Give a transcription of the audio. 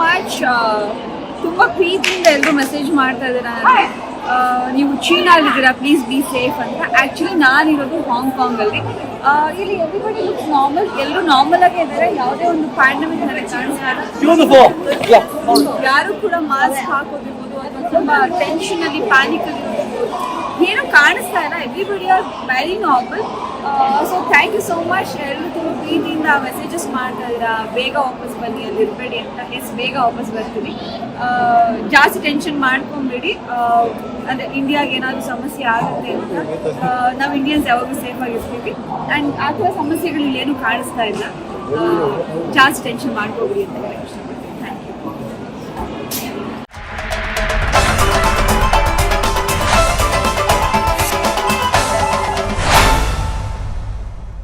Much ತುಂಬ ಪ್ರೀತಿಯಿಂದ ಎಲ್ಲರೂ ಮೆಸೇಜ್ ಮಾಡ್ತಾ ಇದ್ದಾರೆ. ನೀವು ಚೀನಾಲಿದ್ದೀರಾ ಪ್ಲೀಸ್ ಬಿ ಸೇಫ್ ಅಂತ. ಆ್ಯಕ್ಚುಲಿ ನಾನಿರೋದು ಹಾಂಗ್ಕಾಂಗಲ್ಲಿ ಇಲ್ಲಿ ಎವ್ರಿಬಡಿ ಲುಕ್ಸ್ ನಾರ್ಮಲ್ ಎಲ್ಲರೂ ನಾರ್ಮಲ್ ಆಗೇ ಇದ್ದಾರೆ. ಯಾವುದೇ ಒಂದು ಪ್ಯಾಂಡಮಿಕ್ ನನಗೆ ಕಾಣಿಸ್ತಾ ಇಲ್ಲ. Beautiful. Yeah. ಯಾರು ಕೂಡ ಮಾಸ್ಕ್ ಹಾಕೋದಿರ್ಬೋದು ಅಥವಾ ತುಂಬ ಟೆನ್ಷನ್ ಅಲ್ಲಿ ಪ್ಯಾನಿಕ್ ಅಲ್ಲಿ ಇರ್ಬೋದು. ಏನು ಕಾಣಿಸ್ತಾ ಇಲ್ಲ. Everybody are very normal so thank you so much ಎಲ್ಲರೂ ತುಂಬ ಪ್ರೀತಿಯಿಂದ ಮೆಸೇಜಸ್ ಮಾಡ್ತಾ ಬೇಗ ವಾಪಸ್ ಬನ್ನಿ ಅಲ್ಲಿ ಇರಬೇಡಿ ಅಂತ ಎಸ್ ಬೇಗ ವಾಪಸ್ ಬರ್ತೀನಿ ಆ, ಜಾಸ್ತಿ ಟೆನ್ಷನ್ ಮಾಡ್ಕೊಂಬೇಡಿ. ಅಂದರೆ ಇಂಡಿಯಾಗೆ ಏನಾದರೂ ಸಮಸ್ಯೆ ಆಗುತ್ತೆ ಅಂತ. ನಾವು ಇಂಡಿಯನ್ಸ್ ಯಾವಾಗಲೂ ಸೇಫ್ ಆಗಿರ್ತೀವಿ. ಆ್ಯಂಡ್ ಆ ಥರ ಸಮಸ್ಯೆಗಳು ಏನು ಕಾಣಿಸ್ತಾ ಇಲ್ಲ. ಜಾಸ್ತಿ ಟೆನ್ಷನ್ ಮಾಡ್ಕೋಬೇಡಿ ಅಂತ